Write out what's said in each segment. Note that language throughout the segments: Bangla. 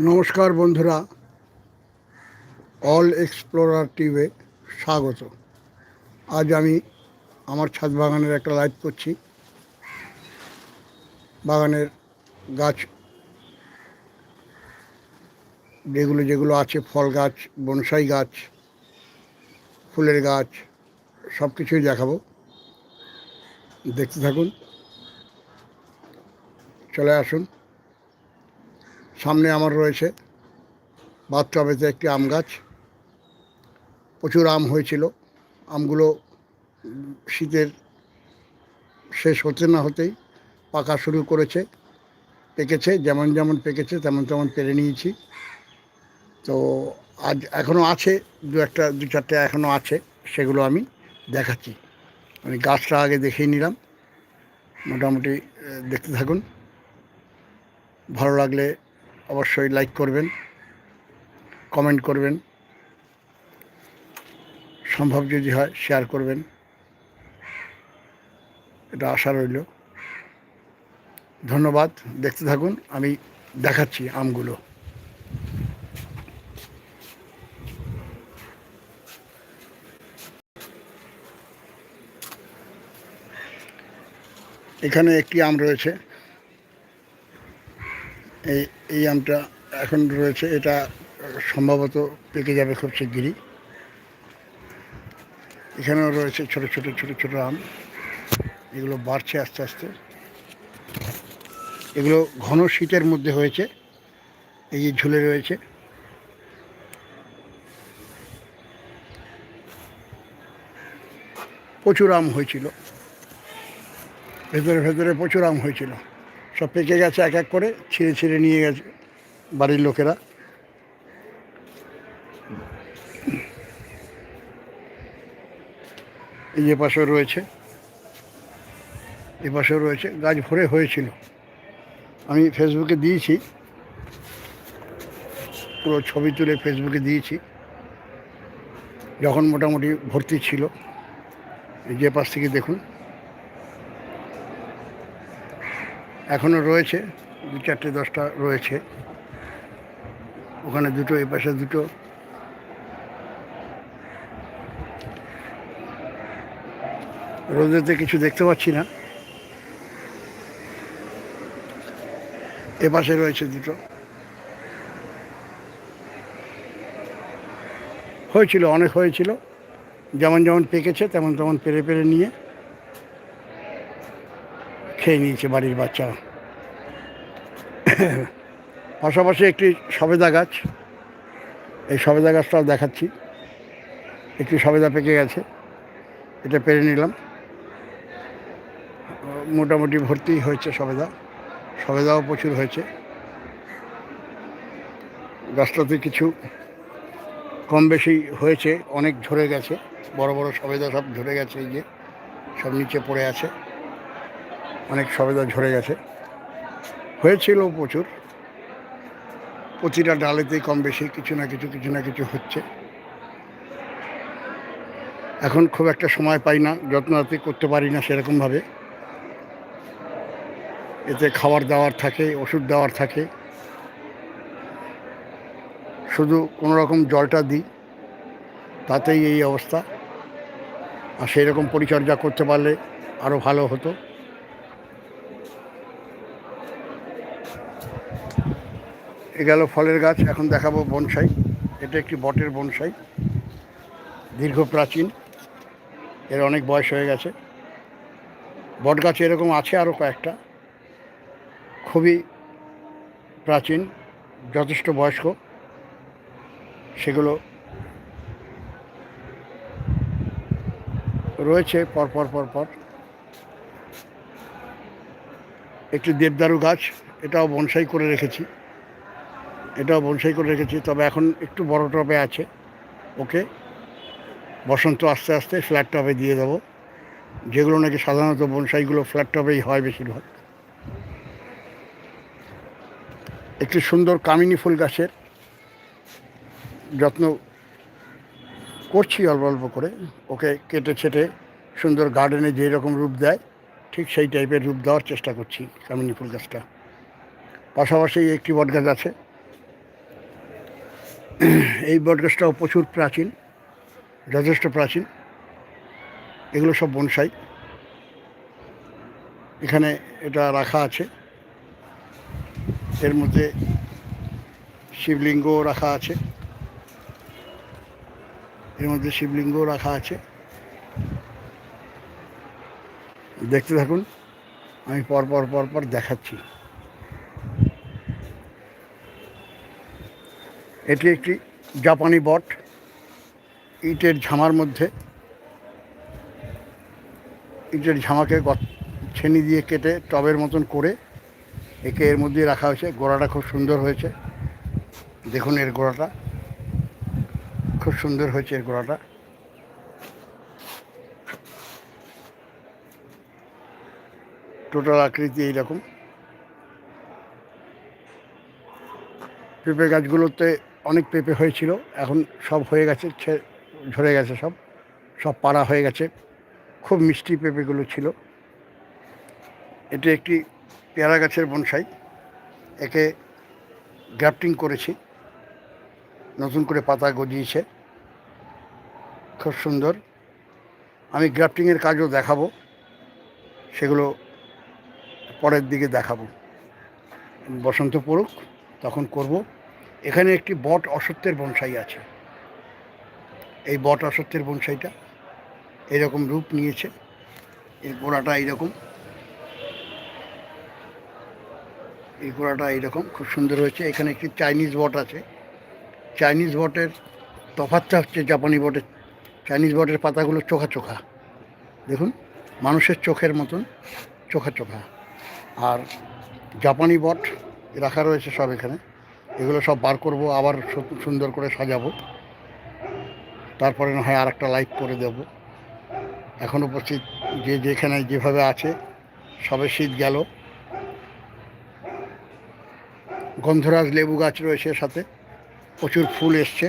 নমস্কার বন্ধুরা অল এক্সপ্লোরার টিভে স্বাগত। আজ আমি আমার ছাদ বাগানের একটা লাইভ করছি। বাগানের গাছ, যেগুলো যেগুলো আছে, ফল গাছ, বনসাই গাছ, ফুলের গাছ, সব কিছুই দেখাবো। দেখতে থাকুন। চলে আসুন। সামনে আমার রয়েছে। বাথটবেতে একটি আম গাছ, প্রচুর আম হয়েছিল। আমগুলো শীতের শেষ হতে না হতেই পাকা শুরু করেছে, পেকেছে, যেমন যেমন পেকেছে তেমন তেমন পেরে নিয়েছি। তো আজ এখনও আছে, দু একটা, দু চারটে এখনও আছে, সেগুলো আমি দেখাচ্ছি। আমি গাছটা আগে দেখিয়ে নিলাম। মোটামুটি দেখতে থাকুন। ভালো লাগলে অবশ্যই লাইক করবেন কমেন্ট করবেন, সম্ভব যদি হয় শেয়ার করবেন। এটা আশা রইল। ধন্যবাদ, দেখতে থাকুন, আমি দেখাচ্ছি আমগুলো। এখানে একটি আম রয়েছে। এই এই আমটা এখন রয়েছে, এটা সম্ভবত পেকে যাবে খুব শিগগিরই। এখানেও রয়েছে ছোট ছোট ছোট ছোট আম। এগুলো বাড়ছে আস্তে আস্তে। এগুলো ঘন শীতের মধ্যে হয়েছে। এই যে ঝুলে রয়েছে। প্রচুর আম হয়েছিল। ভেতরে ভেতরে প্রচুর আম হয়েছিল। সব পেকে গেছে এক এক করে, ছিঁড়ে ছিঁড়ে নিয়ে গেছে বাড়ির লোকেরা। এই যে পাশেও রয়েছে এ পাশেও রয়েছে, গাছ ভরে হয়েছিল। আমি ফেসবুকে দিয়েছি, পুরো ছবি তুলে ফেসবুকে দিয়েছি। যখন মোটামুটি ভর্তি ছিল, এই যে পাশ থেকে দেখুন। এখনও রয়েছে, দু চারটে, দশটা রয়েছে। ওখানে দুটো এ পাশে দুটো। রোদেতে কিছু দেখতে পাচ্ছি না। এ পাশে রয়েছে দুটো। হয়েছিল, অনেক হয়েছিল। যেমন যেমন পেকেছে, তেমন তেমন পেরে পেরে নিয়ে খেয়ে নিয়েছে বাড়ির বাচ্চা পাশাপাশি একটি সবেদা গাছ। এই সবেদা গাছটাও দেখাচ্ছি। একটি সবেদা পেকে গেছে। এটা পেরে নিলাম। মোটামুটি ভর্তি হয়েছে সবেদা। সবেদাও প্রচুর হয়েছে। গাছটাতে কিছু কম বেশি হয়েছে, অনেক ঝরে গেছে। বড় বড় সবেদা সব ঝরে গেছে, এই যে সব নিচে পড়ে আছে। অনেক সবেদা ঝরে গেছে। হয়েছিল প্রচুর। প্রতিটা ডালেতেই কম বেশি কিছু না কিছু কিছু না কিছু হচ্ছে। এখন খুব একটা সময় পাই না যত্নাতি করতে পারি না সেরকমভাবে। এতে খাবার দাওয়ার থাকে, ওষুধ দেওয়ার থাকে। শুধু কোনো রকম জলটা দিই, তাতেই এই অবস্থা। আর সেই রকম পরিচর্যা করতে পারলে আরও ভালো হতো। এ গেল ফলের গাছ, এখন দেখাবো বনসাই। এটা একটি বটের বনসাই, দীর্ঘ প্রাচীন। এর অনেক বয়স হয়ে গেছে। বট গাছ এরকম আছে আরও কয়েকটা। খুবই প্রাচীন, যথেষ্ট বয়স্ক। সেগুলো রয়েছে পর পর পর পর। একটি দেবদারু গাছ, এটাও বনসাই করে রেখেছি। এটাও বনসাই করে রেখেছি, তবে এখন একটু বড় টবে আছে, ওকে? বসন্ত আস্তে আস্তে ফ্ল্যাট টবে দিয়ে দেবো। যেগুলো নাকি সাধারণত বনসাইগুলো ফ্ল্যাট টবেই হয় বেশিরভাগ। একটি সুন্দর কামিনী ফুল গাছের যত্ন করছি অল্প অল্প করে, ওকে কেটে ছেটে সুন্দর গার্ডেনে যেই রকম রূপ দেয়, ঠিক সেই টাইপের রূপ দেওয়ার চেষ্টা করছি কামিনী ফুল গাছটা। পাশাপাশি একটি বট গাছ আছে এই বটগাছটাও প্রচুর প্রাচীন, যথেষ্ট প্রাচীন। এগুলো সব বনসাই। এখানে এটা রাখা আছে। এর মধ্যে শিবলিঙ্গ রাখা আছে। এর মধ্যে শিবলিঙ্গ রাখা আছে। দেখতে থাকুন, আমি পর পর পর পর দেখাচ্ছি। এটি একটি জাপানি বট, ইটের ঝামার মধ্যে। ইটের ঝামাকে ছেনি দিয়ে কেটে টবের মতন করে একে এর মধ্যে রাখা হয়েছে। গোড়াটা খুব সুন্দর হয়েছে। দেখুন এর গোড়াটা। খুব সুন্দর হয়েছে এর গোড়াটা। টোটাল আকৃতি এইরকম। পেঁপে গাছগুলোতে অনেক পেঁপে হয়েছিল, এখন সব হয়ে গেছে ঝরে গেছে সব সব পাড়া হয়ে গেছে। খুব মিষ্টি পেঁপেগুলো ছিল। এটি একটি পেয়ারা গাছের বনসাই। একে গ্রাফটিং করেছি। নতুন করে পাতা গজিয়েছে। খুব সুন্দর। আমি গ্রাফটিংয়ের কাজও দেখাবো। সেগুলো পরের দিকে দেখাবো। বসন্ত পড়ুক, তখন করব। এখানে একটি বট অসত্যের বনসাই আছে। এই বট অসত্যের বনসাইটা এরকম রূপ নিয়েছে। এর গোড়াটা এইরকম। এই গোড়াটা এইরকম, খুব সুন্দর হয়েছে। এখানে একটি চাইনিজ বট আছে। চাইনিজ বটের তফাতটা হচ্ছে জাপানি বটের চাইনিজ বটের পাতাগুলো চোখা চোখা। দেখুন, মানুষের চোখের মতন চোখা চোখা। আর জাপানি বট রাখা রয়েছে সব এখানে। এগুলো সব বার করব, আবার সুন্দর করে সাজাবো। তারপরে না হয় আর একটা লাইট করে দেব। এখন উপস্থিত যে যেখানে যেভাবে আছে, সবে শীত গেল। গন্ধরাজ লেবু গাছ রয়েছে সাথে। প্রচুর ফুল এসছে।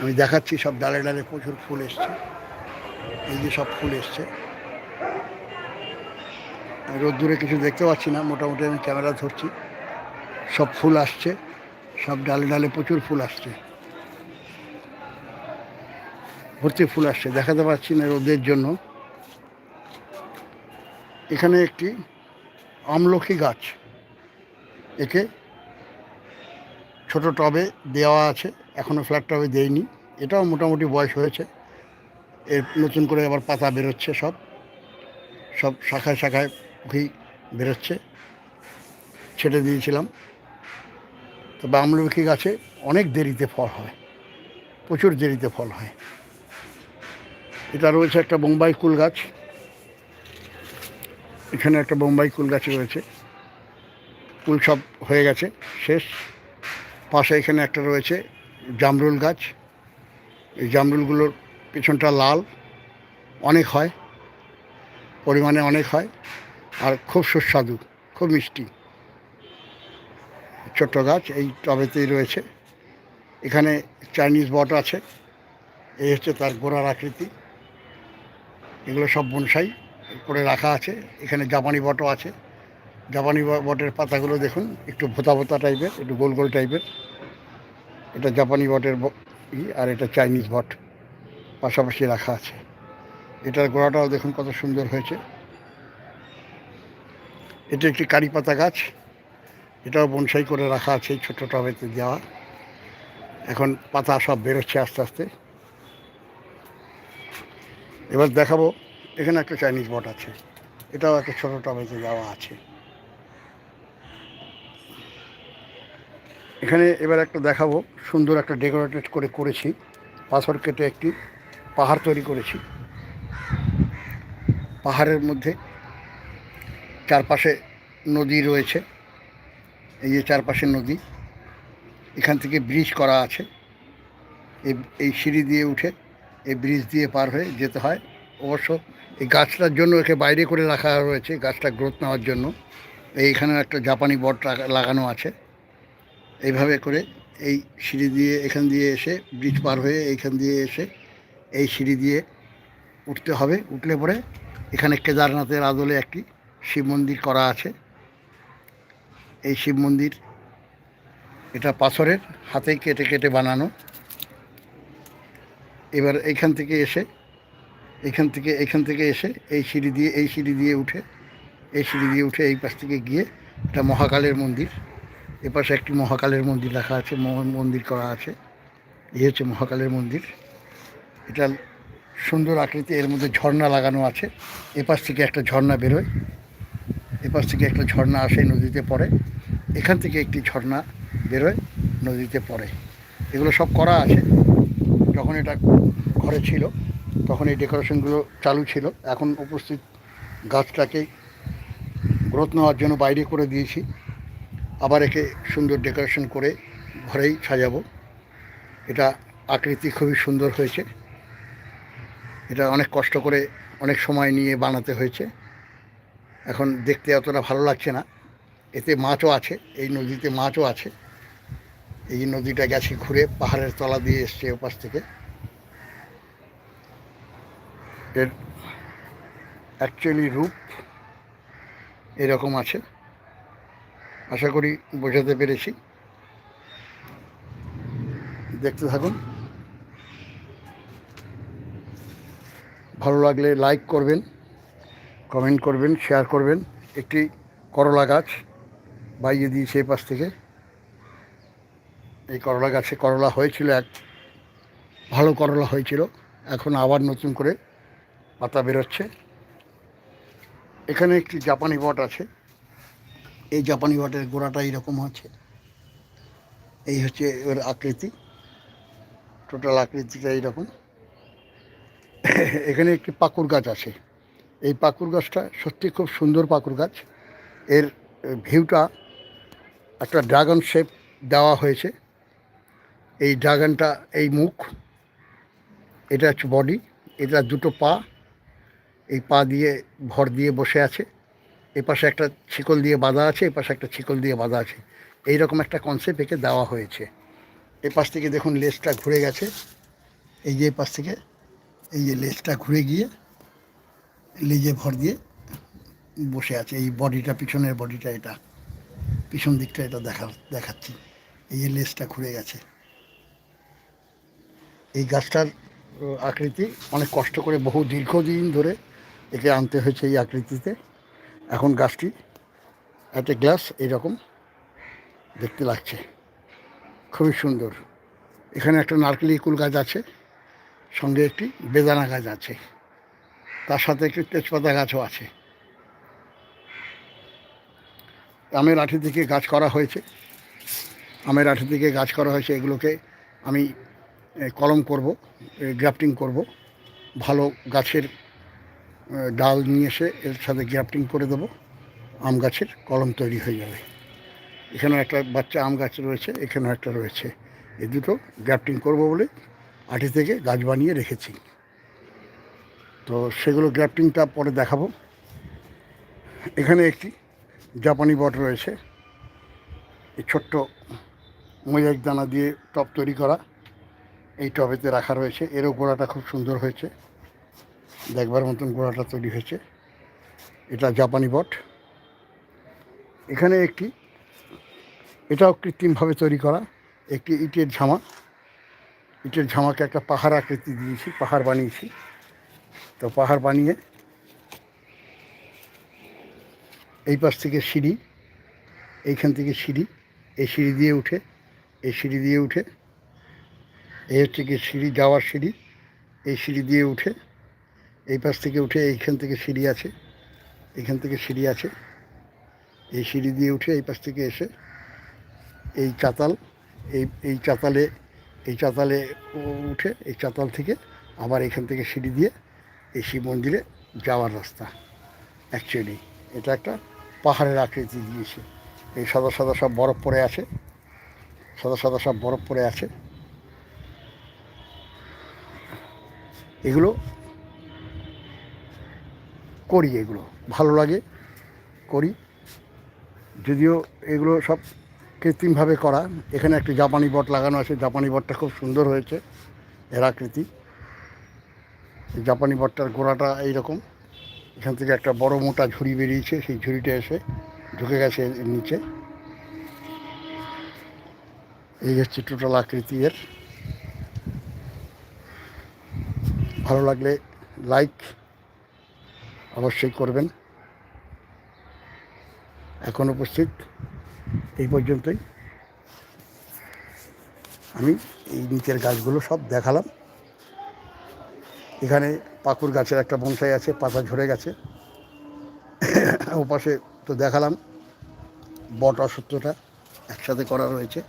আমি দেখাচ্ছি সব ডালে ডালে প্রচুর ফুল এসছে। এই যে সব ফুল এসছে। রোদ্দুরে কিছু দেখতে পাচ্ছি না, মোটামুটি আমি ক্যামেরা ধরছি। সব ফুল আসছে। সব ডালে ডালে প্রচুর ফুল আসছে। ভর্তি ফুল আসছে, দেখাতে পাচ্ছি না রোদের জন্য। এখানে একটি আমলকি গাছ, একে ছোট টবে দেওয়া আছে এখনও ফ্ল্যাট টবে দেয়নি। এটাও মোটামুটি বয়স হয়েছে। এর নতুন করে আবার পাতা বেরোচ্ছে সব। সব শাখায় শাখায় পুঁকি বেরোচ্ছে। ছেটে দিয়েছিলাম। তবে আমলকি গাছে অনেক দেরিতে ফল হয়, প্রচুর দেরিতে ফল হয়। এটা রয়েছে একটা বোম্বাই কুল গাছ। এখানে একটা বোম্বাই কুল গাছ রয়েছে। কুল সব হয়ে গেছে, শেষ। পাশে এখানে একটা রয়েছে জামরুল গাছ। এই জামরুলগুলোর পিছনটা লাল, অনেক হয়, পরিমাণে অনেক হয়, আর খুব সুস্বাদু, খুব মিষ্টি। ছোট্ট গাছ এই টবেতেই রয়েছে। এখানে চাইনিজ বট আছে। এই হচ্ছে তার গোড়ার আকৃতি। এগুলো সব বনসাই করে রাখা আছে। এখানে জাপানি বটও আছে। জাপানি বটের পাতাগুলো দেখুন, একটু ভোতা ভোতা টাইপের, একটু গোল গোল টাইপের। এটা জাপানি বটের আর এটা চাইনিজ বট পাশাপাশি রাখা আছে। এটার গোড়াটাও দেখুন কত সুন্দর হয়েছে। এটা একটি কারি পাতা গাছ। এটাও বনসাই করে রাখা আছে এই ছোটো টবেতে দেওয়া। এখন পাতা সব বেরোচ্ছে আস্তে আস্তে। এবার দেখাবো, এখানে একটা চাইনিজ বট আছে। এটাও একটা ছোটো টবেতে দেওয়া আছে। এখানে এবার একটা দেখাবো, সুন্দর একটা ডেকোরেটেড করে করেছি। পাথর কেটে একটি পাহাড় তৈরি করেছি। পাহাড়ের মধ্যে চারপাশে নদী রয়েছে। এই যে চারপাশে নদী, এখান থেকে ব্রিজ করা আছে। এই এই সিঁড়ি দিয়ে উঠে, এই ব্রিজ দিয়ে পার হয়ে যেতে হয়। অবশ্য এই গাছটার জন্য একে বাইরে করে রাখা রয়েছে, গাছটা গ্রোথ নেওয়ার জন্য। এইখানে একটা জাপানি বট লাগানো আছে। এইভাবে করে এই সিঁড়ি দিয়ে, এখান দিয়ে এসে ব্রিজ পার হয়ে এইখান দিয়ে এসে এই সিঁড়ি দিয়ে উঠতে হবে। উঠলে পরে এখানে কেদারনাথের আদলে একটি শিব মন্দির করা আছে। এই শিব মন্দির। এটা পাথরের হাতে কেটে কেটে বানানো। এবার এইখান থেকে এসে, এইখান থেকে এইখান থেকে এসে এই সিঁড়ি দিয়ে, এই সিঁড়ি দিয়ে উঠে, এই সিঁড়ি দিয়ে উঠে এই পাশ থেকে গিয়ে এটা মহাকালের মন্দির। এপাশে একটি মহাকালের মন্দির লেখা আছে মন্দির করা আছে। এই হচ্ছে মহাকালের মন্দির। এটা সুন্দর আকৃতি এর মধ্যে ঝর্ণা লাগানো আছে। এপাশ থেকে একটা ঝর্ণা বেরোয়। এপাশ থেকে একটা ঝর্ণা আসে, নদীতে পড়ে। এখান থেকে একটি ঝর্ণা বেরোয়, নদীতে পড়ে। এগুলো সব করা আছে। যখন এটা ঘরে ছিল, তখন এই ডেকোরেশনগুলো চালু ছিল। এখন উপস্থিত গাছটাকে গ্রোথ নেওয়ার জন্য বাইরে করে দিয়েছি। আবার একে সুন্দর ডেকোরেশন করে ঘরেই সাজাবো। এটা আকৃতি খুবই সুন্দর হয়েছে। এটা অনেক কষ্ট করে অনেক সময় নিয়ে বানাতে হয়েছে। এখন দেখতে অতটা ভালো লাগছে না। এতে মাছও আছে, এই নদীতে মাছও আছে। এই নদীটা গেছে ঘুরে পাহাড়ের তলা দিয়ে এসছে ওপাশ থেকে। এর অ্যাকচুয়ালি রূপ এরকম আছে। আশা করি বোঝাতে পেরেছি। দেখতে থাকুন। ভালো লাগলে লাইক করবেন। কমেন্ট করবেন, শেয়ার করবেন। একটি করলা গাছ বাইয়ে দিয়েছে এই পাশ থেকে। এই করলা গাছে করলা হয়েছিল এক, ভালো করলা হয়েছিল। এখন আবার নতুন করে পাতা বেরোচ্ছে। এখানে একটি জাপানি বট আছে। এই জাপানি বটের গোড়াটা এইরকম আছে এই হচ্ছে ওর আকৃতি। টোটাল আকৃতিটা এইরকম এখানে একটি পাকুর গাছ আছে। এই পাকুর গাছটা সত্যি খুব সুন্দর পাকুর গাছ। এর ভিউটা একটা ড্রাগন শেপ দেওয়া হয়েছে। এই ড্রাগনটা, এই মুখ, এটা হচ্ছে বডি, এটা দুটো পা, এই পা দিয়ে ভর দিয়ে বসে আছে। এ পাশে একটা ছিকল দিয়ে বাঁধা আছে, এ পাশে একটা ছিকল দিয়ে বাঁধা আছে। এই রকম একটা কনসেপ্ট একে দেওয়া হয়েছে। এ পাশ থেকে দেখুন লেজটা ঘুরে গেছে। এই যে পাশ থেকে এই যে লেজটা ঘুরে গিয়ে লেজে ভর দিয়ে বসে আছে। এই বডিটা, পিছনের বডিটা এটা। পিছন দিকটা এটা দেখা, দেখাচ্ছি। এই যে লেজটা ঘুরে গেছে। এই গাছটার আকৃতি অনেক কষ্ট করে বহু দীর্ঘদিন ধরে একে আনতে হয়েছে এই আকৃতিতে। এখন গাছটি একটা গ্লাস এরকম দেখতে লাগছে। খুবই সুন্দর। এখানে একটা নারকেলি কুল গাছ আছে, সঙ্গে একটি বেদানা গাছ আছে। তার সাথে একটি তেজপাতা গাছও আছে। আমের আঠি থেকে গাছ করা হয়েছে। আমের আঠি থেকে গাছ করা হয়েছে, এগুলোকে আমি কলম করব গ্রাফটিং করব। ভালো গাছের ডাল নিয়ে এসে এর সাথে গ্রাফটিং করে দেবো। আম গাছের কলম তৈরি হয়ে যাবে। এখানে একটা বাচ্চা আম গাছ রয়েছে, এখানেও একটা রয়েছে। এই দুটো গ্রাফটিং করব বলে আঠি থেকে গাছ বানিয়ে রেখেছি। তো সেগুলো গ্রাফটিংটা পরে দেখাবো। এখানে একটি জাপানি বট রয়েছে। এই ছোট্ট মোজাইক দানা দিয়ে টব তৈরি করা এই টবেতে রাখা রয়েছে। এরও গোড়াটা খুব সুন্দর হয়েছে। দেখবার মতন গোড়াটা তৈরি হয়েছে। এটা জাপানি বট। এখানে একটি, এটাও কৃত্রিমভাবে তৈরি করা। একটি ইটের ঝামা। ইটের ঝামাকে একটা পাহাড় আকৃতি দিয়েছি, পাহাড় বানিয়েছি। তো পাহাড় বানিয়ে এই পাশ থেকে সিঁড়ি, এইখান থেকে সিঁড়ি, এই সিঁড়ি দিয়ে উঠে, এই সিঁড়ি দিয়ে উঠে, এই হচ্ছে কি সিঁড়ি যাওয়ার সিঁড়ি, এই সিঁড়ি দিয়ে উঠে, এই পাশ থেকে উঠে এইখান থেকে সিঁড়ি আছে, এইখান থেকে সিঁড়ি আছে, এই সিঁড়ি দিয়ে উঠে এই পাশ থেকে এসে এই চাতাল, এই এই চাতালে এই চাতালে উঠে এই চাতাল থেকে আবার এখান থেকে সিঁড়ি দিয়ে এই শিব মন্দিরে যাওয়ার রাস্তা। অ্যাকচুয়ালি এটা একটা পাহাড়ের আকৃতি দিয়েছে এই সাদা সাদা সব বরফ পড়ে আছে। সাদা সাদা সব বরফ পড়ে আছে। এগুলো করি এগুলো। ভালো লাগে, করি। যদিও এগুলো সব কৃত্রিমভাবে করা। এখানে একটি জাপানি বট লাগানো আছে। জাপানি বটটা খুব সুন্দর হয়েছে। এর আকৃতি। জাপানি বটটার গোড়াটা এইরকম। এখান থেকে একটা বড় মোটা ঝুড়ি বেরিয়েছে, সেই ঝুড়িটা এসে ঢুকে গেছে নিচে। এই হচ্ছে টোটাল আকৃতি এর। ভালো লাগলে লাইক অবশ্যই করবেন। এখন উপস্থিত, এই পর্যন্তই। আমি এই নিচের গাছগুলো সব দেখালাম। এখানে পাকুর গাছের একটা বনসাই আছে, পাতা ঝরে গেছে। ওপাশে তো দেখালাম বট অসত্যটা একসাথে করা রয়েছে,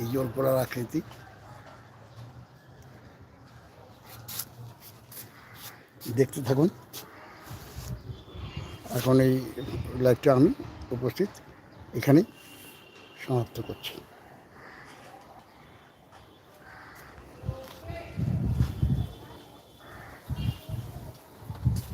এই জোর করার আকৃতি। দেখতে থাকুন। এখন এই লাইভটা আমি উপস্থিত এখানেই সমাপ্ত করছি।